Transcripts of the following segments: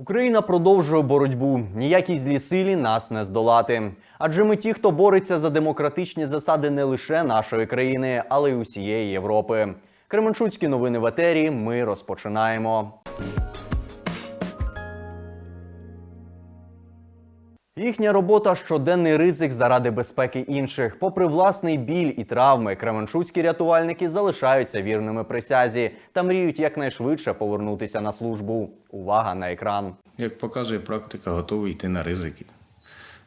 Україна продовжує боротьбу. Ніякій злі силі нас не здолати. Адже ми ті, хто бореться за демократичні засади не лише нашої країни, але й усієї Європи. Кременчуцькі новини в етері. Ми розпочинаємо. Їхня робота щоденний ризик заради безпеки інших. Попри власний біль і травми, кременчуцькі рятувальники залишаються вірними присязі та мріють якнайшвидше повернутися на службу. Увага на екран. Як показує практика, готовий йти на ризики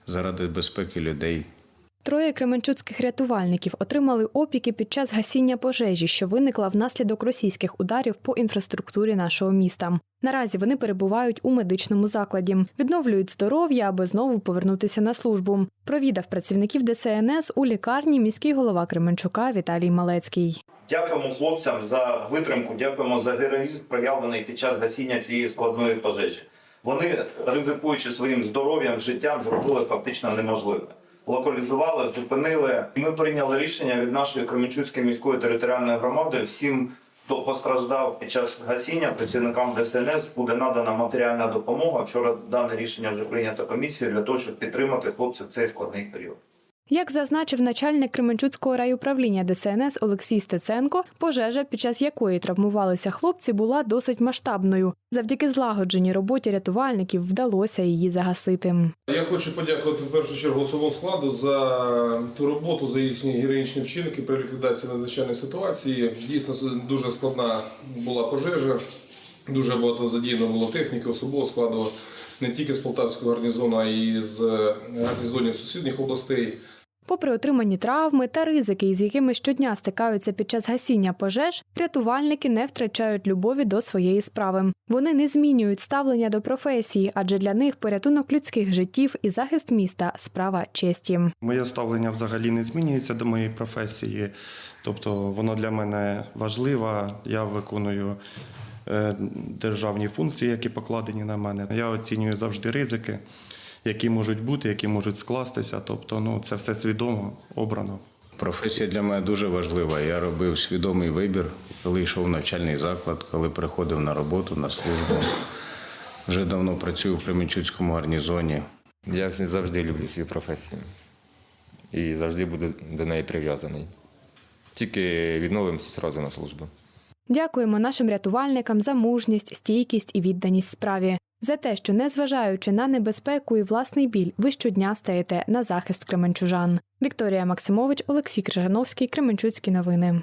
заради безпеки людей. Троє кременчуцьких рятувальників отримали опіки під час гасіння пожежі, що виникла внаслідок російських ударів по інфраструктурі нашого міста. Наразі вони перебувають у медичному закладі, відновлюють здоров'я, аби знову повернутися на службу. Провідав працівників ДСНС у лікарні міський голова Кременчука Віталій Малецький. Дякуємо хлопцям за витримку, дякуємо за героїзм, проявлений під час гасіння цієї складної пожежі. Вони, ризикуючи своїм здоров'ям, життям, зробили фактично неможливе. Локалізували, зупинили. Ми прийняли рішення від нашої Кременчуцької міської територіальної громади. Всім, хто постраждав під час гасіння, працівникам ДСНС буде надана матеріальна допомога. Вчора дане рішення вже прийнято комісією для того, щоб підтримати хлопців в цей складний період. Як зазначив начальник Кременчуцького райуправління ДСНС Олексій Стеценко, пожежа, під час якої травмувалися хлопці, була досить масштабною. Завдяки злагодженій роботі рятувальників вдалося її загасити. Я хочу подякувати в першу чергу особовому складу за ту роботу, за їхні героїчні вчинки при ліквідації надзвичайної ситуації. Дійсно дуже складна була пожежа. Дуже багато задіяно було техніки, особового складу не тільки з Полтавського гарнізону, а й з гарнізонів сусідніх областей. Попри отримані травми та ризики, із якими щодня стикаються під час гасіння пожеж, рятувальники не втрачають любові до своєї справи. Вони не змінюють ставлення до професії, адже для них порятунок людських життів і захист міста справа честі. Моє ставлення взагалі не змінюється до моєї професії, тобто воно для мене важливе. Я виконую е, державні функції, які покладені на мене. Я оцінюю завжди ризики, які можуть бути, які можуть скластися. Тобто, ну це все свідомо обрано. Професія для мене дуже важлива. Я робив свідомий вибір, коли йшов в навчальний заклад, коли приходив на роботу, на службу. Вже давно працюю в Кременчуцькому гарнізоні. Я завжди люблю свою професію і завжди буду до неї прив'язаний. Тільки відновимося одразу на службу. Дякуємо нашим рятувальникам за мужність, стійкість і відданість справі, за те, що, незважаючи на небезпеку і власний біль, ви щодня стаєте на захист кременчужан. Вікторія Максимович, Олексій Крижановський, Кременчуцькі новини.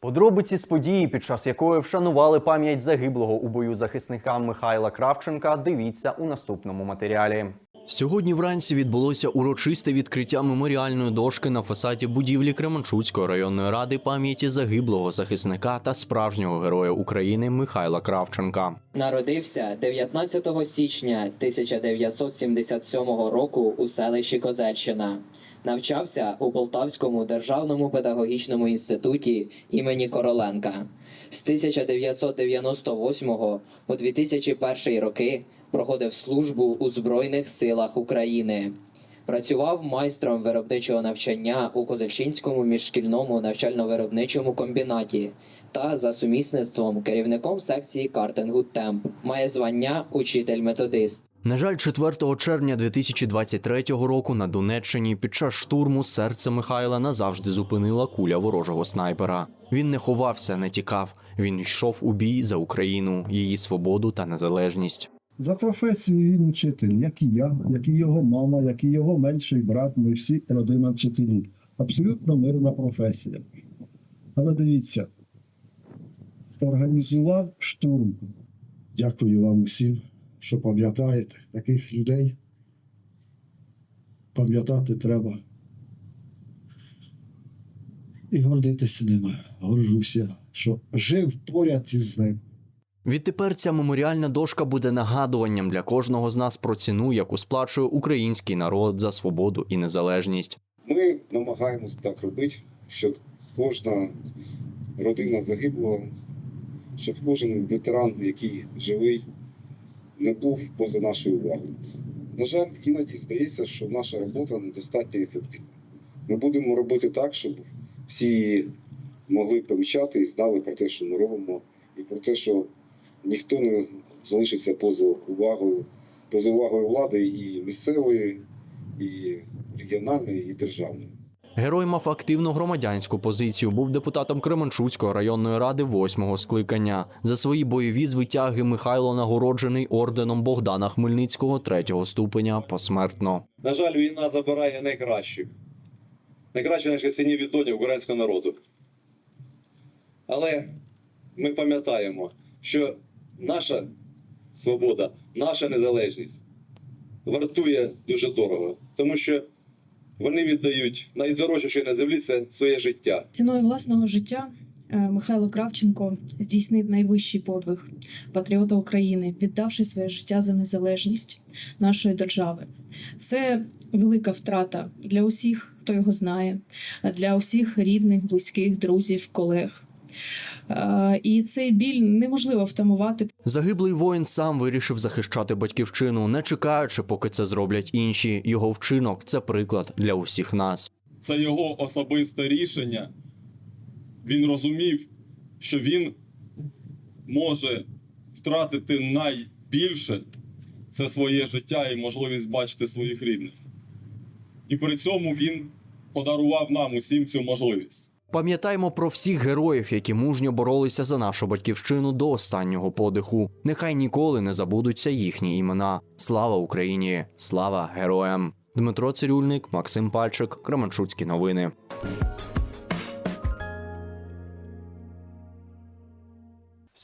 Подробиці з події, під час якої вшанували пам'ять загиблого у бою захисника Михайла Кравченка. Дивіться у наступному матеріалі. Сьогодні вранці відбулося урочисте відкриття меморіальної дошки на фасаді будівлі Кременчуцької районної ради пам'яті загиблого захисника та справжнього героя України Михайла Кравченка. Народився 19 січня 1977 року у селищі Козельщина. Навчався у Полтавському державному педагогічному інституті імені Короленка. З 1998 по 2001 роки проходив службу у Збройних силах України. Працював майстром виробничого навчання у Козельчинському міжшкільному навчально-виробничому комбінаті та за сумісництвом керівником секції картингу Темп. Має звання учитель-методист. На жаль, 4 червня 2023 року на Донеччині під час штурму серце Михайла назавжди зупинила куля ворожого снайпера. Він не ховався, не тікав. Він йшов у бій за Україну, її свободу та незалежність. За професією він вчитель, як і я, як і його мама, як і його менший брат, ми всі родина вчителів. Абсолютно мирна професія. Але дивіться, організував штурм. Дякую вам усім, що пам'ятаєте таких людей. Пам'ятати треба. І гордитися ними. Горжуся, що жив поряд із ним. Відтепер ця меморіальна дошка буде нагадуванням для кожного з нас про ціну, яку сплачує український народ за свободу і незалежність. Ми намагаємось так робити, щоб кожна родина загиблого, щоб кожен ветеран, який живий, не був поза нашою увагою. На жаль, іноді здається, що наша робота недостатньо ефективна. Ми будемо робити так, щоб всі могли помічати і знали про те, що ми робимо, і про те, що ніхто не залишиться поза увагою, поза увагою влади і місцевої, і регіональної, і державної. Герой мав активну громадянську позицію. Був депутатом Кременчуцької районної ради восьмого скликання. За свої бойові звитяги Михайло нагороджений орденом Богдана Хмельницького третього ступеня посмертно. На жаль, війна забирає найкращих. Найкраще наші сині відоні українського народу. Але ми пам'ятаємо, що наша свобода, наша незалежність вартує дуже дорого, тому що вони віддають найдорожче, що на землі, це своє життя. Ціною власного життя е, Михайло Кравченко здійснив найвищий подвиг патріота України, віддавши своє життя за незалежність нашої держави. Це велика втрата для усіх, хто його знає, для усіх рідних, близьких, друзів, колег. Е, І цей біль неможливо втамувати. Загиблий воїн сам вирішив захищати батьківщину, не чекаючи, поки це зроблять інші. Його вчинок це приклад для усіх нас. Це його особисте рішення. Він розумів, що він може втратити найбільше це своє життя і можливість бачити своїх рідних. І при цьому він подарував нам усім цю можливість. Пам'ятаємо про всіх героїв, які мужньо боролися за нашу батьківщину до останнього подиху. Нехай ніколи не забудуться їхні імена. Слава Україні! Слава героям! Дмитро Цирюльник, Максим Пальчик, Кременчуцькі новини.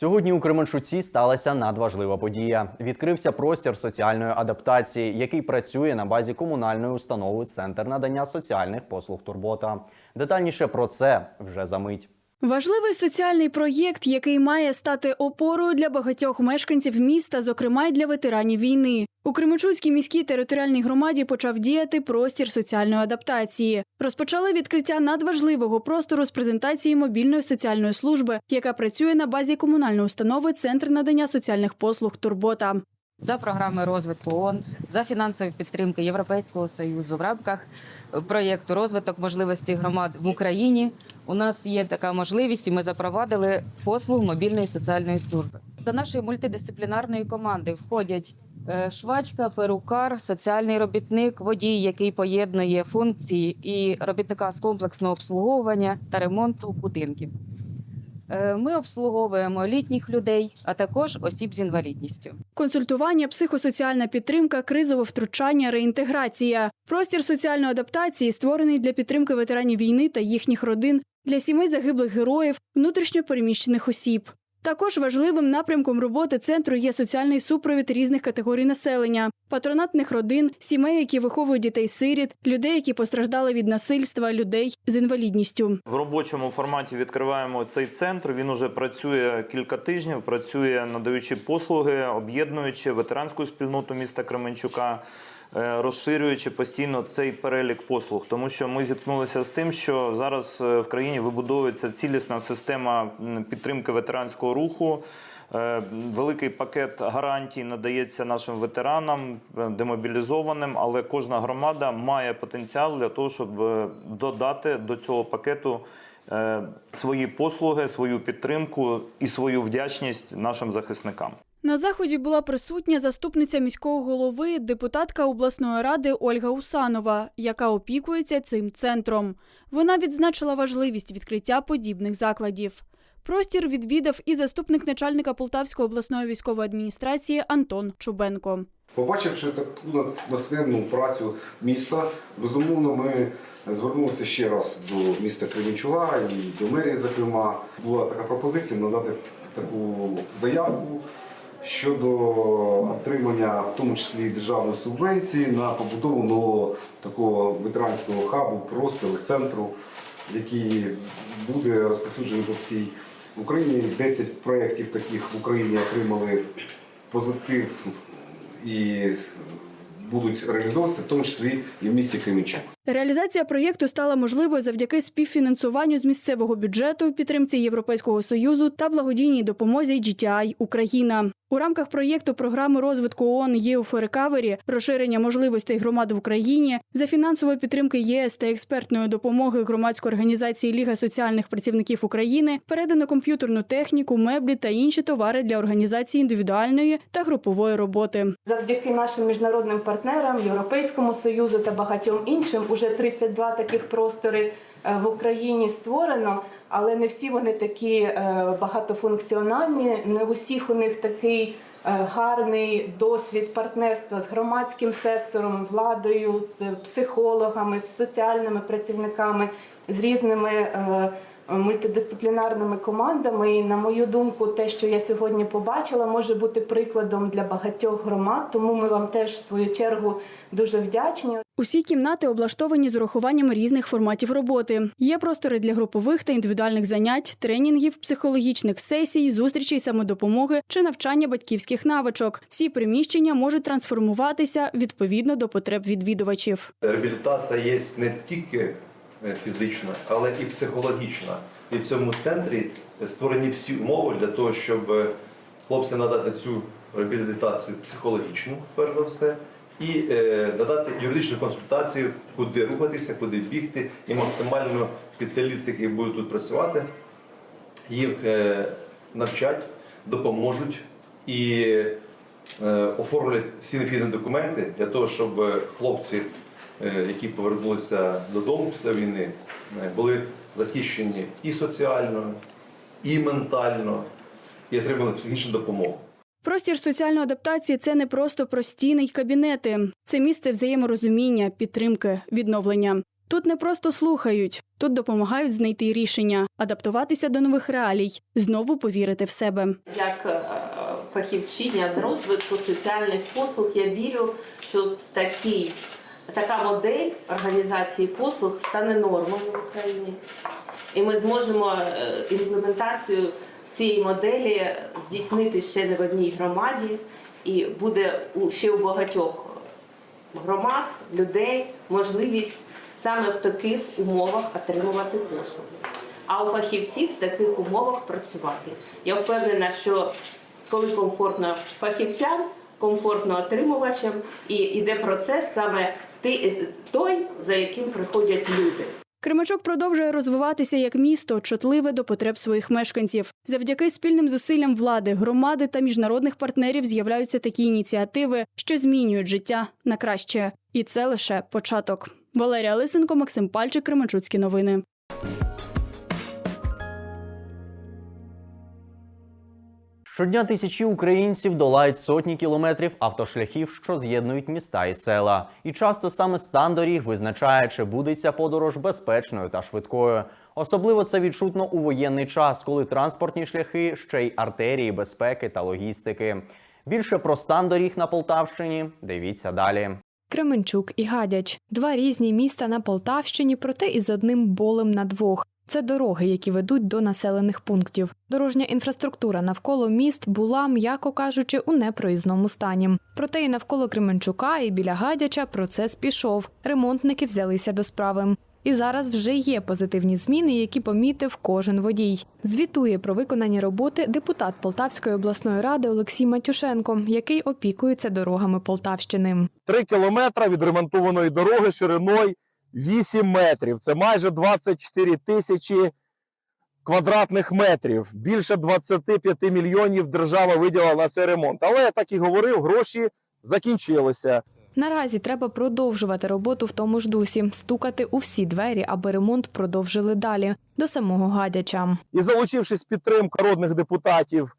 Сьогодні у Кременчуці сталася надважлива подія. Відкрився простір соціальної адаптації, який працює на базі комунальної установи Центр надання соціальних послуг Турбота. Детальніше про це вже за мить. Важливий соціальний проєкт, який має стати опорою для багатьох мешканців міста, зокрема й для ветеранів війни. У Кременчуцькій міській територіальній громаді почав діяти простір соціальної адаптації. Розпочали відкриття надважливого простору з презентації мобільної соціальної служби, яка працює на базі комунальної установи Центр надання соціальних послуг Турбота. за програми розвитку ООН, за фінансової підтримки Європейського союзу в рамках проєкту розвиток можливості громад в Україні. У нас є така можливість, і ми запровадили послуг мобільної соціальної служби. До нашої мультидисциплінарної команди входять е, швачка, перукар, соціальний робітник, водій, який поєднує функції і робітника з комплексного обслуговування та ремонту будинків. Е, Ми обслуговуємо літніх людей, а також осіб з інвалідністю. Консультування, психосоціальна підтримка, кризове втручання, реінтеграція. Простір соціальної адаптації створений для підтримки ветеранів війни та їхніх родин, для сімей загиблих героїв, внутрішньо переміщених осіб. Також важливим напрямком роботи центру є соціальний супровід різних категорій населення: патронатних родин, сімей, які виховують дітей-сиріт, людей, які постраждали від насильства, людей з інвалідністю. В робочому форматі відкриваємо цей центр. Він уже працює кілька тижнів, працює надаючи послуги, об'єднуючи ветеранську спільноту міста Кременчука. Е, Розширюючи постійно цей перелік послуг, тому що ми зіткнулися з тим, що зараз е, в країні вибудовується цілісна система підтримки ветеранського руху. Е, Великий пакет гарантій надається нашим ветеранам, демобілізованим, але кожна громада має потенціал для того, щоб додати до цього пакету свої послуги, свою підтримку і свою вдячність нашим захисникам. На заході була присутня заступниця міського голови, депутатка обласної ради Ольга Усанова, яка опікується цим центром. Вона відзначила важливість відкриття подібних закладів. Простір відвідав і заступник начальника Полтавської обласної військової адміністрації Антон Чубенко. Побачивши таку натхненну працю міста, безумовно, ми звернулися ще раз до міста Кременчуга і до мерії, зокрема. Була така пропозиція надати таку заявку щодо отримання, в тому числі державної субвенції, на побудову нового такого ветеранського хабу, простору, центру, який буде розповсюджений по всій Україні. 10 проєктів таких в Україні отримали позитив і будуть реалізовуватися, в тому числі і в місті Кременчук. Реалізація проєкту стала можливою завдяки співфінансуванню з місцевого бюджету, підтримці Європейського союзу та благодійній допомозі GTI Україна. У рамках проєкту програми розвитку ООН «Youth Recovery», розширення можливостей громад в Україні за фінансової підтримки ЄС та експертної допомоги громадської організації Ліга соціальних працівників України передано комп'ютерну техніку, меблі та інші товари для організації індивідуальної та групової роботи. Завдяки нашим міжнародним партнерам, Європейському Союзу та багатьом іншим, уже 32 таких простори е, в Україні створено, але не всі вони такі е, багатофункціональні, не в усіх у них такий е, гарний досвід партнерства з громадським сектором, владою, з психологами, з соціальними працівниками, з різними. Е, Мультидисциплінарними командами, і на мою думку, те, що я сьогодні побачила, може бути прикладом для багатьох громад. Тому ми вам теж в свою чергу дуже вдячні. Усі кімнати облаштовані з урахуванням різних форматів роботи. Є простори для групових та індивідуальних занять, тренінгів, психологічних сесій, зустрічей самодопомоги чи навчання батьківських навичок. Всі приміщення можуть трансформуватися відповідно до потреб відвідувачів. Реабілітація є не тільки фізична, але і психологічна. І в цьому центрі створені всі умови для того, щоб е, хлопцям надати цю реабілітацію психологічну, перш за все, і е, надати юридичну консультацію, куди рухатися, куди бігти, і максимально спеціалісти, які будуть тут працювати, їх е, навчать, допоможуть і е, оформлять всі необхідні документи для того, щоб е, хлопці, е, які повернулися додому після війни, е, були захищені і соціально, і ментально, і отримали психічну допомогу. Простір соціальної адаптації це не просто простіни й кабінети. Це місце взаєморозуміння, підтримки, відновлення. Тут не просто слухають, тут допомагають знайти рішення, адаптуватися до нових реалій, знову повірити в себе. Як е, фахівчиня з розвитку соціальних послуг, я вірю, що такий, така модель організації послуг стане нормою в Україні. І ми зможемо е, імплементацію цієї моделі здійснити ще не в одній громаді, і буде ще у багатьох громад, людей можливість саме в таких умовах отримувати послуги. А у фахівців в таких умовах працювати. Я впевнена, що коли комфортно фахівцям, комфортно отримувачам, і йде процес саме той, за яким приходять люди. Кременчук продовжує розвиватися як місто, чутливе до потреб своїх мешканців. Завдяки спільним зусиллям влади, громади та міжнародних партнерів з'являються такі ініціативи, що змінюють життя на краще. І це лише початок. Валерія Лисенко, Максим Пальчик, Кременчуцькі новини. Щодня тисячі українців долають сотні кілометрів автошляхів, що з'єднують міста і села. І часто саме стан доріг визначає, чи буде ця подорож безпечною та швидкою. Особливо це відчутно у воєнний час, коли транспортні шляхи ще й артерії безпеки та логістики. Більше про стан доріг на Полтавщині дивіться далі. Кременчук і Гадяч два різні міста на Полтавщині, проте із одним болем на двох. Це дороги, які ведуть до населених пунктів. Дорожня інфраструктура навколо міст була, м'яко кажучи, у непроїзному стані. Проте і навколо Кременчука, і біля Гадяча процес пішов. Ремонтники взялися до справи. І зараз вже є позитивні зміни, які помітив кожен водій. Звітує про виконані роботи депутат Полтавської обласної ради Олексій Матюшенко, який опікується дорогами Полтавщини. Три кілометри відремонтованої дороги шириною 8 метрів. Це майже 24 тисячі квадратних метрів. Більше 25 мільйонів держава виділила на цей ремонт. Але я так і говорив, гроші закінчилися. Наразі треба продовжувати роботу в тому ж дусі, стукати у всі двері, аби ремонт продовжили далі до самого гадяча. І залучившись в підтримку народних депутатів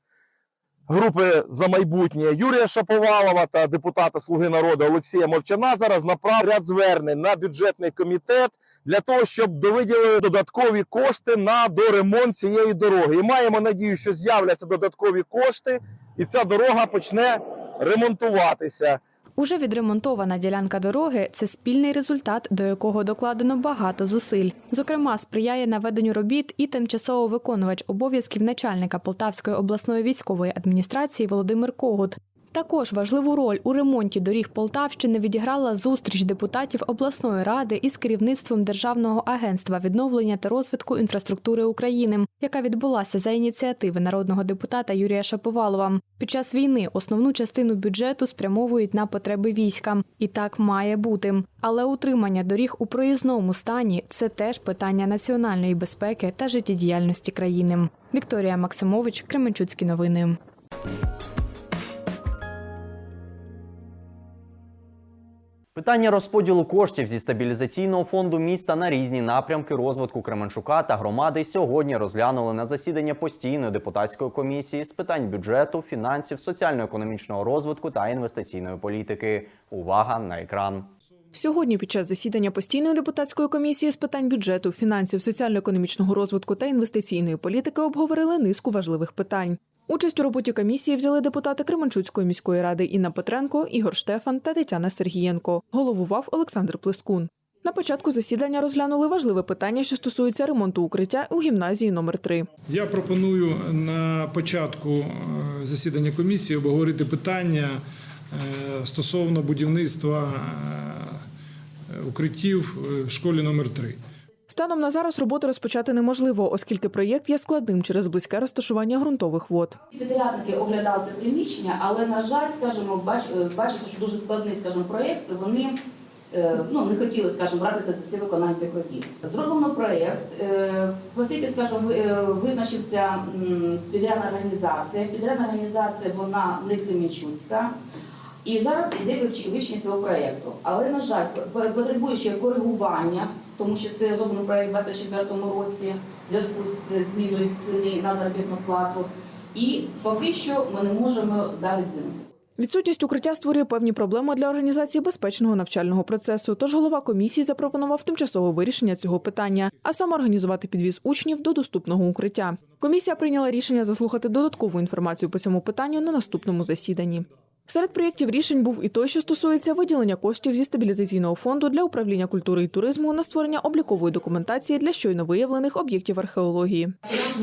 групи за майбутнє Юрія Шаповалова та депутата Слуги народу Олексія Мовчана, зараз направ ряд звернень на бюджетний комітет для того, щоб довиділили додаткові кошти на доремонт цієї дороги. І маємо надію, що з'являться додаткові кошти, і ця дорога почне ремонтуватися. Уже відремонтована ділянка дороги це спільний результат, до якого докладено багато зусиль. Зокрема, сприяє наведенню робіт і тимчасово виконувач обов'язків начальника Полтавської обласної військової адміністрації Володимир Когут. Також важливу роль у ремонті доріг Полтавщини відіграла зустріч депутатів обласної ради із керівництвом Державного агентства відновлення та розвитку інфраструктури України, яка відбулася за ініціативи народного депутата Юрія Шаповалова. Під час війни основну частину бюджету спрямовують на потреби війська, і так має бути. Але утримання доріг у проїзному стані це теж питання національної безпеки та життєдіяльності країни. Вікторія Максимович, Кременчуцькі новини. Питання розподілу коштів зі стабілізаційного фонду міста на різні напрямки розвитку Кременчука та громади сьогодні розглянули на засідання постійної депутатської комісії з питань бюджету, фінансів, соціально-економічного розвитку та інвестиційної політики. Увага на екран. Сьогодні під час засідання постійної депутатської комісії з питань бюджету, фінансів, соціально-економічного розвитку та інвестиційної політики обговорили низку важливих питань. Участь у роботі комісії взяли депутати Кременчуцької міської ради Інна Петренко, Ігор Штефан та Тетяна Сергієнко. Головував Олександр Плескун. На початку засідання розглянули важливе питання, що стосується ремонту укриття у гімназії номер 3 Я пропоную на початку е, засідання комісії обговорити питання е, стосовно будівництва е, укриттів в школі номер 3 Станом на зараз роботи розпочати неможливо, оскільки проєкт є складним через близьке розташування ґрунтових вод. Підрядники оглядали це приміщення, але на жаль, скажімо, бач, бачиться, що дуже складний, скажімо, проєкт. Вони е, ну не хотіли, скажімо, братися за всі виконання цих робіт. Зроблено проєкт. е, Оскільки, скажімо, е, визначився підрядна організація. Підрядна організація вона не Кремінчуцька. І зараз йде вивч- вивчення цього проєкту. Але, на жаль, потребує ще коригування, тому що це зроблений проєкт у 2024 році в зв'язку з зміною ціни на заробітну плату. І поки що ми не можемо далі двинутися. Відсутність укриття створює певні проблеми для організації безпечного навчального процесу. Тож голова комісії запропонував тимчасове вирішення цього питання, а саме організувати підвіз учнів до доступного укриття. Комісія прийняла рішення заслухати додаткову інформацію по цьому питанню на наступному засіданні. Серед проєктів рішень був і той, що стосується виділення коштів зі стабілізаційного фонду для управління культури і туризму на створення облікової документації для щойно виявлених об'єктів археології.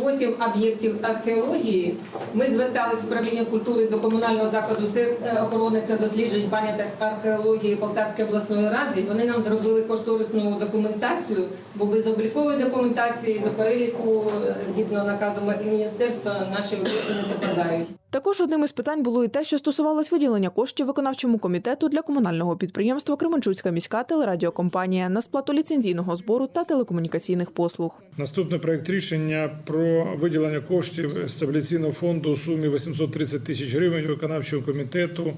8 об'єктів археології. Ми зверталися в управління культури до комунального закладу з е, охорони та досліджень пам'яток археології Полтавської обласної ради. Вони нам зробили кошторисну документацію, бо без облікової документації до переліку е, згідно наказу міністерства наші об'єкти не попадають. Також одним із питань було і те, що стосувалось виділення коштів виконавчому комітету для комунального підприємства Кременчуцька міська телерадіокомпанія на сплату ліцензійного збору та телекомунікаційних послуг. Наступний проект рішення про виділення коштів стабіляційного фонду у сумі 830 тисяч гривень виконавчого комітету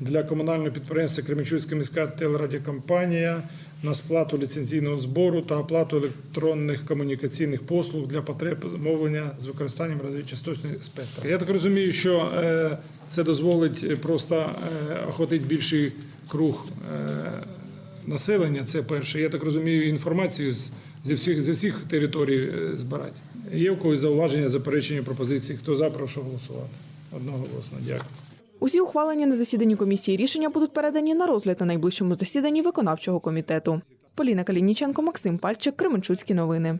для комунального підприємства Кременчуцька міська телерадіокомпанія на сплату ліцензійного збору та оплату електронних комунікаційних послуг для потреб замовлення з використанням радіочастотної спектра. Я так розумію, що е, це дозволить просто е, охватити більший круг е, населення. Це перше. Я так розумію, інформацію з зі всіх зі всіх територій збирати. Є у когось зауваження, заперечення пропозиції? Хто за, прошу голосувати. Одноголосно. Дякую. Усі ухвалені на засіданні комісії рішення будуть передані на розгляд на найближчому засіданні виконавчого комітету. Поліна Калініченко, Максим Пальчик, Кременчуцькі новини.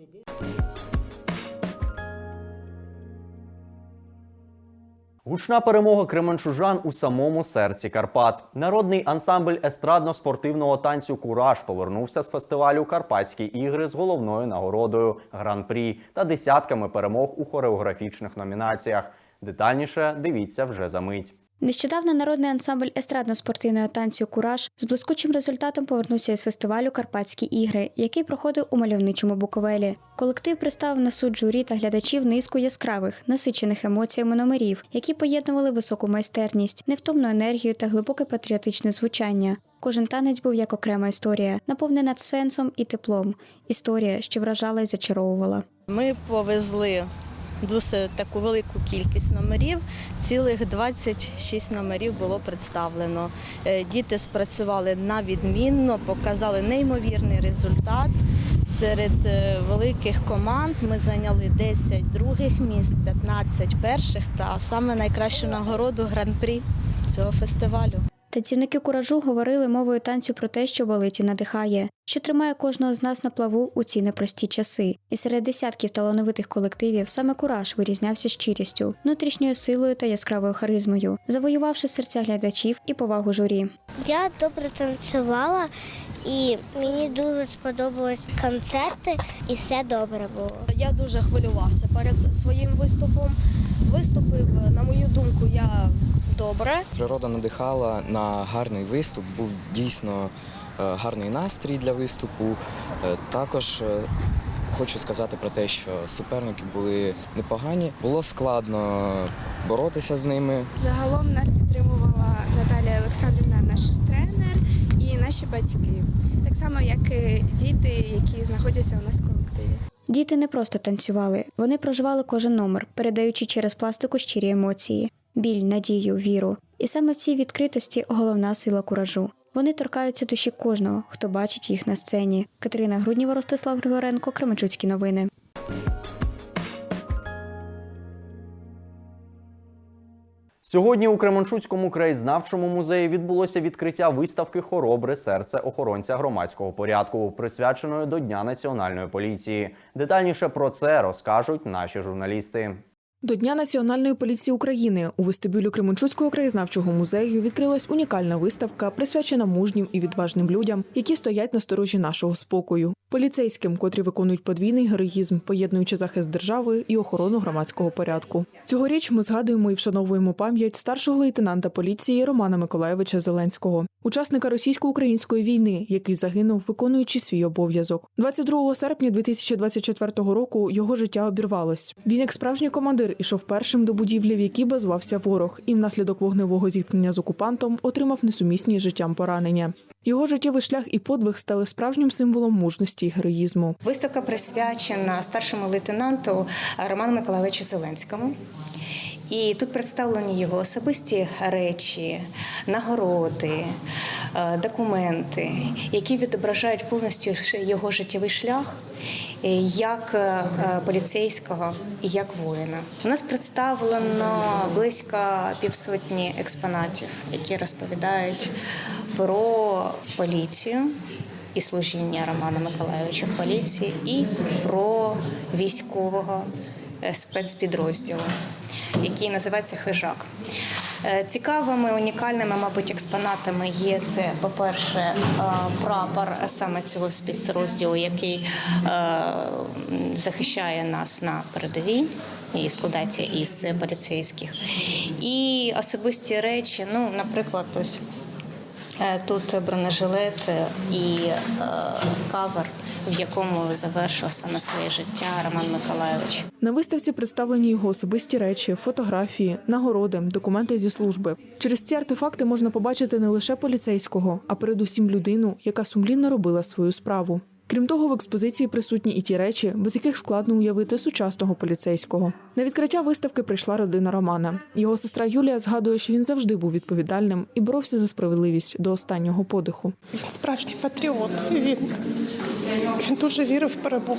Гучна перемога кременчужан у самому серці Карпат. Народний ансамбль естрадно-спортивного танцю Кураж повернувся з фестивалю Карпатські ігри з головною нагородою Гран-прі та десятками перемог у хореографічних номінаціях. Детальніше дивіться вже за мить. Нещодавно народний ансамбль естрадно-спортивного танцю Кураж з блискучим результатом повернувся із фестивалю Карпатські ігри, який проходив у мальовничому Буковелі. Колектив представив на суд журі та глядачів низку яскравих, насичених емоціями номерів, які поєднували високу майстерність, невтомну енергію та глибоке патріотичне звучання. Кожен танець був як окрема історія, наповнена сенсом і теплом. Історія, що вражала і зачаровувала. Ми повезли досить таку велику кількість номерів. Цілих 26 номерів було представлено. Е, Діти спрацювали на відмінно, показали неймовірний результат. Серед е, великих команд ми зайняли 10 других місць, 15 перших та саме найкращу нагороду гран-прі цього фестивалю. Танцівники куражу говорили мовою танцю про те, що болить і надихає, що тримає кожного з нас на плаву у ці непрості часи. І серед десятків талановитих колективів саме кураж вирізнявся щирістю, внутрішньою силою та яскравою харизмою, завоювавши серця глядачів і повагу журі. Я добре танцювала і мені дуже сподобались концерти, і все добре було. Я дуже хвилювався перед своїм виступом. Виступив, на мою думку, я добре. Природа надихала на гарний виступ, був дійсно е, гарний настрій для виступу. Е, Також е, хочу сказати про те, що суперники були непогані. Було складно боротися з ними. Загалом нас підтримувала Наталія Олександрівна, наш тренер, наші батьки. Так само, як і діти, які знаходяться у нас в колективі. Діти не просто танцювали, вони проживали кожен номер, передаючи через пластику щирі емоції, біль, надію, віру. І саме в цій відкритості головна сила куражу. Вони торкаються душі кожного, хто бачить їх на сцені. Катерина Грудніва, Ростислав Григоренко, Кременчуцькі новини. Сьогодні у Кременчуцькому краєзнавчому музеї відбулося відкриття виставки Хоробре серце охоронця громадського порядку, присвяченої до Дня національної поліції. Детальніше про це розкажуть наші журналісти. До Дня Національної поліції України у вестибюлі Кременчуцького краєзнавчого музею відкрилась унікальна виставка, присвячена мужнім і відважним людям, які стоять на сторожі нашого спокою. Поліцейським, котрі виконують подвійний героїзм, поєднуючи захист держави і охорону громадського порядку. Цьогоріч ми згадуємо і вшановуємо пам'ять старшого лейтенанта поліції Романа Миколаєвича Зеленського, учасника російсько-української війни, який загинув, виконуючи свій обов'язок. 22 серпня 2024 року його життя обірвалось. Він, як справжній командир, ішов першим до будівлі, в якій базувався ворог, і внаслідок вогневого зіткнення з окупантом отримав несумісні життям поранення. Його життєвий шлях і подвиг стали справжнім символом мужності і героїзму. Виставка присвячена старшому лейтенанту Роману Миколаївичу Зеленському. І тут представлені його особисті речі, нагороди, е, документи, які відображають повністю його життєвий шлях е, як е, поліцейського і як воїна. У нас представлено близько півсотні експонатів, які розповідають про поліцію і служіння Романа Миколайовича в поліції, і про військового е, спецпідрозділу, який називається Хижак. Е, Цікавими, унікальними, мабуть, експонатами є це, по-перше, е, прапор саме цього спецрозділу, який захищає нас на передовій і складається із поліцейських. І особисті речі, ну, наприклад, ось Тут бронежилет е, і е, кавер, в якому завершив саме своє життя Роман Миколаєвич. На виставці представлені його особисті речі, фотографії, нагороди, документи зі служби. Через ці артефакти можна побачити не лише поліцейського, а передусім людину, яка сумлінно робила свою справу. Крім того, в експозиції присутні і ті речі, без яких складно уявити сучасного поліцейського. На відкриття виставки прийшла родина Романа. Його сестра Юлія згадує, що він завжди був відповідальним і боровся за справедливість до останнього подиху. Він справжній патріот. Він, він дуже вірив в перемогу.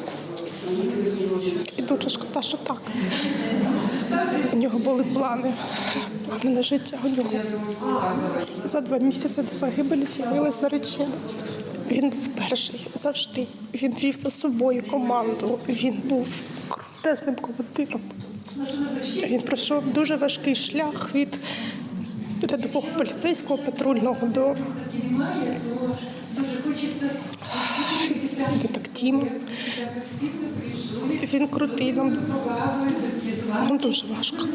І дуже шкода, що так. У нього були плани, плани на життя. У нього за два місяці до загибелі з'явилась наречена. Він був перший завжди. Він вів за собою команду. Він був крутезним командиром. Він пройшов дуже важкий шлях від рядового поліцейського патрульного до детективу. Він крутий нам. Нам дуже важко.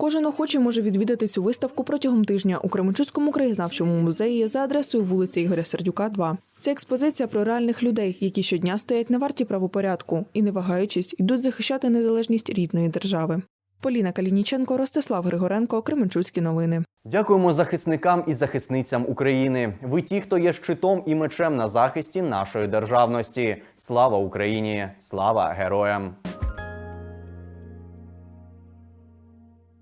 Кожен охочий може відвідати цю виставку протягом тижня у Кременчуцькому краєзнавчому музеї за адресою вулиці Ігоря Сердюка, 2. Це експозиція про реальних людей, які щодня стоять на варті правопорядку і, не вагаючись, йдуть захищати незалежність рідної держави. Поліна Калініченко, Ростислав Григоренко, Кременчуцькі новини. Дякуємо захисникам і захисницям України. Ви ті, хто є щитом і мечем на захисті нашої державності. Слава Україні! Слава героям!